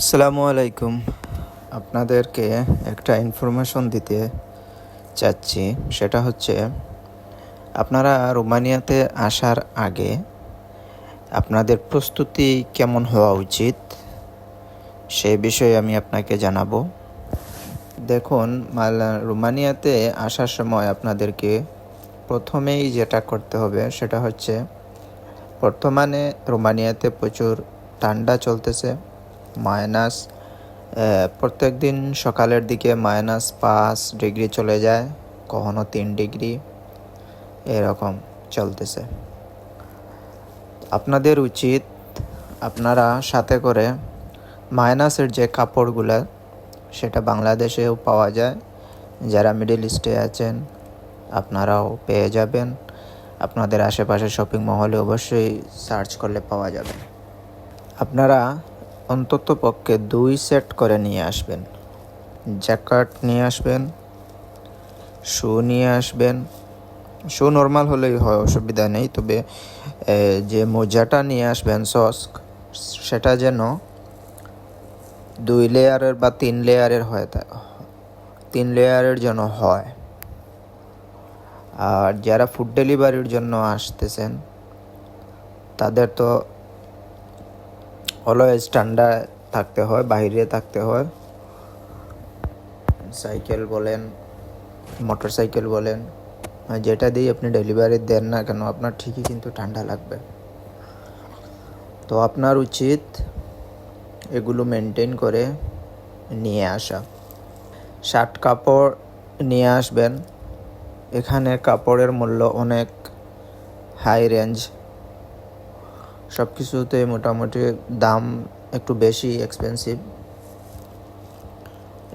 আসসালামু আলাইকুম। আপনাদেরকে একটা ইনফরমেশন দিতে চাচ্ছি। সেটা হচ্ছে, আপনারা রোমানিয়াতে আসার আগে আপনাদের প্রস্তুতি কেমন হওয়া উচিত? সে বিষয়ে আমি আপনাকে জানাব। দেখুন, মাল- রোমানিয়াতে আসার সময় আপনাদেরকে প্রথমেই যেটা করতে হবে, সেটা হচ্ছে, বর্তমানে রোমানিয়াতে প্রচুর ঠান্ডা চলতেছে। মাইনাস প্রত্যেক দিন সকালের দিকে মাইনাস পাঁচ ডিগ্রি চলে যায়, কখনো তিন ডিগ্রি, এরকম চলতেছে। আপনাদের উচিত আপনারা সাথে করে মাইনাসের যে কাপড়গুলো, সেটা বাংলাদেশেও পাওয়া যায়। যারা মিডল ইস্টে আছেন, আপনারাও পেয়ে যাবেন। আপনাদের আশেপাশে শপিং মহলে অবশ্যই সার্চ করলে পাওয়া যাবে। আপনারা অন্তত পক্ষে দুই সেট করে নিয়ে আসবেন। জ্যাকেট নিয়ে আসবেন, শু নিয়ে আসবেন। শু নর্মাল হলেই হয়, অসুবিধা নেই, তবে যে মোজাটা নিয়ে আসবেন সস্ক, সেটা যেন দুই লেয়ারের বা তিন লেয়ারের হয় তিন লেয়ারের যেন হয়। আর যারা ফুড ডেলিভারির জন্য আসতেছেন, তাদের তো অলওয়েজ ঠান্ডা থাকতে হয়, বাইরে থাকতে হয়। সাইকেল বলেন মোটর সাইকেল বলেন যেটা দিয়ে আপনি ডেলিভারি দেন না কেন, আপনার ঠিকই কিন্তু ঠান্ডা লাগবে। তো আপনার উচিত এগুলো মেনটেন করে নিয়ে আসা। শার্ট কাপড় নিয়ে আসবেন। এখানে কাপড়ের মূল্য অনেক হাই রেঞ্জ সব কিছুতে মোটামুটি দাম একটু বেশি এক্সপেন্সিভ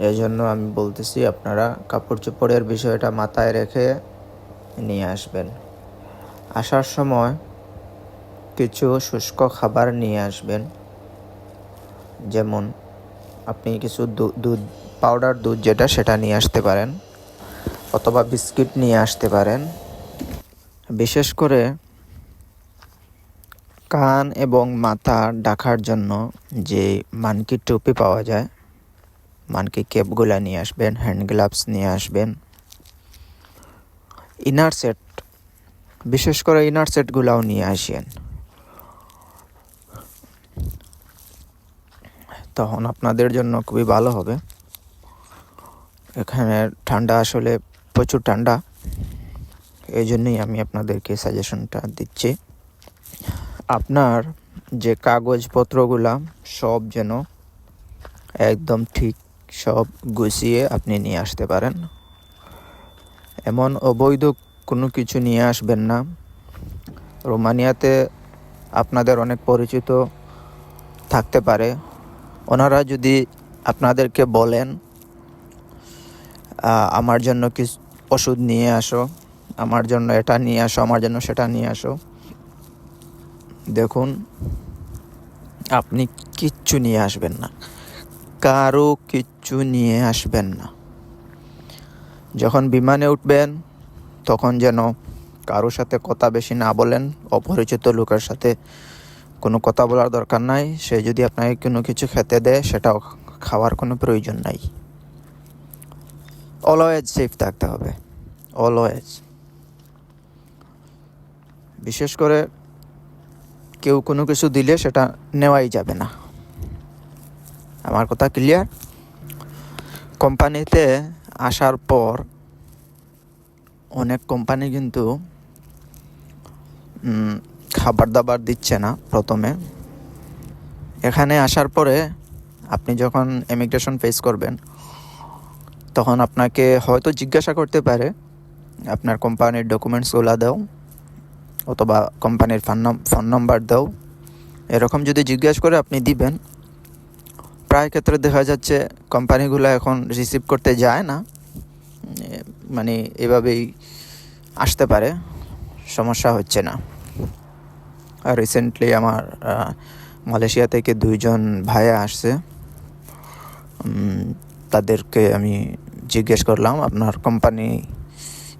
এই জন্য আমি বলতেছি, আপনারা কাপড় চোপড়ের বিষয়টা মাথায় রেখে নিয়ে আসবেন। আসার সময় কিছু শুষ্ক খাবার নিয়ে আসবেন। যেমন, আপনি কিছু দুধ পাউডার দুধ যেটা, সেটা নিয়ে আসতে পারেন। অথবা বিস্কিট নিয়ে আসতে পারেন। বিশেষ করে কান এবং মাথা ঢাকার জন্য যে মানকি টুপি পাওয়া যায়, মানকি ক্যাপগুলা নিয়ে আসবেন, হ্যান্ড গ্লাভস নিয়ে আসবেন। ইনার সেট, বিশেষ করে ইনার সেটগুলাও নিয়ে আসেন। তখন আপনাদের জন্য খুবই ভালো হবে। এখানে ঠান্ডা আসলে প্রচুর ঠান্ডা। এই জন্যই আমি আপনাদেরকে সাজেশনটা দিচ্ছি। আপনার যে কাগজপত্রগুলা সব যেন একদম ঠিক সব গুছিয়ে আপনি নিয়ে আসতে পারেন। এমন অবৈধ কোনো কিছু নিয়ে আসবেন না। রোমানিয়াতে আপনাদের অনেক পরিচিত থাকতে পারে। ওনারা যদি আপনাদেরকে বলেন আমার জন্য কিছু ওষুধ নিয়ে আসো, আমার জন্য এটা নিয়ে আসো, আমার জন্য সেটা নিয়ে আসো। দেখুন, আপনি কিচ্ছু নিয়ে আসবেন না। কারও কিচ্ছু নিয়ে আসবেন না। যখন বিমানে উঠবেন, তখন যেন কারোর সাথে কথা বেশি না বলেন, অপরিচিত লোকের সাথে কোনো কথা বলার দরকার নাই। সে যদি আপনাকে কোনো কিছু খেতে দেয়, সেটাও খাওয়ার কোনো প্রয়োজন নাই। অলওয়েজ সেফ থাকতে হবে। অলওয়েজ বিশেষ করে কেউ কোনো কিছু দিলে সেটা নেওয়াই যাবে না। আমার কথা ক্লিয়ার কোম্পানিতে আসার পর অনেক কোম্পানি কিন্তু খাবার দাবার দিচ্ছে না প্রথমে। এখানে আসার পরে আপনি যখন ইমিগ্রেশন ফেস করবেন, তখন আপনাকে হয়তো জিজ্ঞাসা করতে পারে, আপনার কোম্পানির ডকুমেন্টসগুলো দাও। অথবা কোম্পানির ফোন ফোন নাম্বার দাও। এরকম যদি জিজ্ঞেস করে আপনি দিবেন। প্রায় ক্ষেত্রে দেখা যাচ্ছে কোম্পানিগুলো এখন রিসিভ করতে যায় না। মানে এভাবেই আসতে পারে। সমস্যা হচ্ছে না। আর রিসেন্টলি আমার মালয়েশিয়া থেকে দুইজন ভাইয়া আসছে। তাদেরকে আমি জিজ্ঞেস করলাম, আপনার কোম্পানি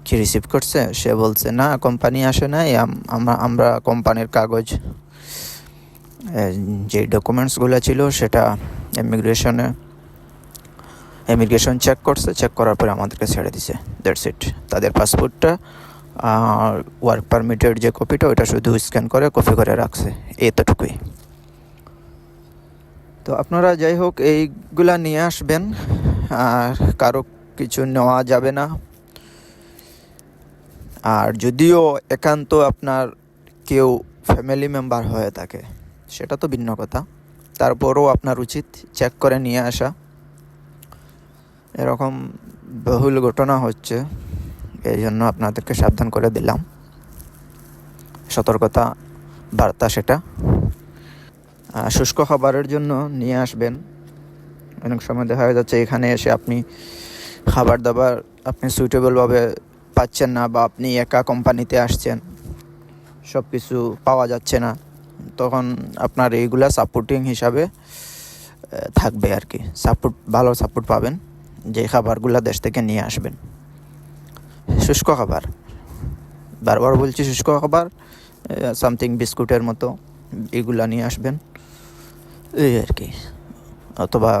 কি রিসিভ করছে? সে বলছে, না কোম্পানি আসে নাই, আম- আমরা কোম্পানির কাগজ যে ডকুমেন্টসগুলো ছিল সেটা ইমিগ্রেশনে ইমিগ্রেশন চেক করছে চেক করার পরে আমাদেরকে ছেড়ে দিছে। দ্যাটস ইট তাদের পাসপোর্টটা আর ওয়ার্ক পারমিটের যে কপিটা ওটা শুধু স্ক্যান করে কপি করে রাখছে। এতটুকুই। তো আপনারা যাই হোক, এইগুলা নিয়ে আসবেন। আর কারও কিছু নেওয়া যাবে না। আর যদিও একান্ত আপনার কেউ ফ্যামিলি মেম্বার হয়ে থাকে, সেটা তো ভিন্ন কথা। তারপরও আপনার উচিত চেক করে নিয়ে আসা। এরকম বহুল ঘটনা হচ্ছে এই জন্য আপনাদেরকে সাবধান করে দিলাম। সতর্কতা বার্তা সেটা। শুষ্ক খাবারের জন্য নিয়ে আসবেন। অনেক সময় দেখা যাচ্ছে এখানে এসে আপনি খাবার দাবার আপনি সুইটেবলভাবে পাচ্ছেন না বা আপনি একা কোম্পানিতে আসছেন সব কিছু পাওয়া যাচ্ছে না, তখন আপনার এইগুলা সাপোর্টিং হিসাবে থাকবে আর কি। সাপোর্ট ভালো সাপোর্ট পাবেন, যে খাবারগুলা দেশ থেকে নিয়ে আসবেন। শুষ্ক খাবার। বারবার বলছি শুষ্ক খাবার সামথিং বিস্কুটের মতো, এগুলা নিয়ে আসবেন। এই আর কি। অথবা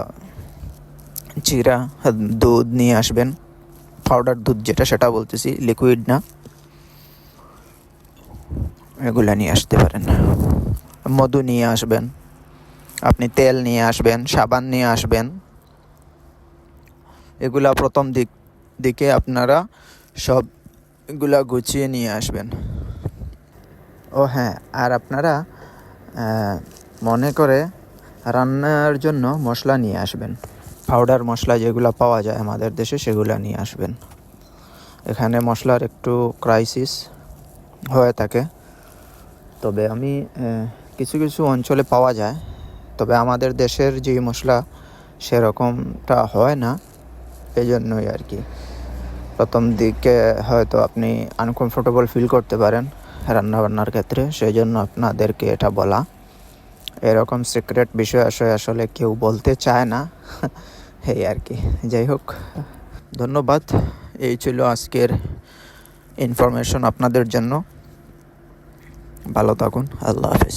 চিরা, দুধ নিয়ে আসবেন। পাউডার দুধ যেটা, সেটা বলতেছি লিকুইড না। এগুলা নিয়ে আসতে পারেন। মধু নিয়ে আসবেন, আপনি তেল নিয়ে আসবেন, সাবান নিয়ে আসবেন। এগুলা প্রথম দিক, দিকে আপনারা সব এগুলা গুছিয়ে নিয়ে আসবেন। ও হ্যাঁ আর আপনারা মনে করে রান্নার জন্য মশলা নিয়ে আসবেন। পাউডার মশলা যেগুলো পাওয়া যায় আমাদের দেশে সেগুলো নিয়ে আসবেন। এখানে মশলার একটু ক্রাইসিস হয়ে থাকে। তবে আমি কিছু কিছু অঞ্চলে পাওয়া যায়। তবে আমাদের দেশের যে মশলা সেরকমটা হয় না এই জন্যই আর কি। প্রথম দিকে হয়তো আপনি আনকমফোর্টেবল ফিল করতে পারেন রান্না বান্নার ক্ষেত্রে সেই জন্য আপনাদেরকে এটা বলা। এরকম সিক্রেট বিষয় আসলে কেউ বলতে চায় না। এই আর কি। যাই হোক, ধন্যবাদ। এই ছিল আজকের ইনফরমেশন আপনাদের জন্য। ভালো থাকুন, আল্লাহ হাফিজ।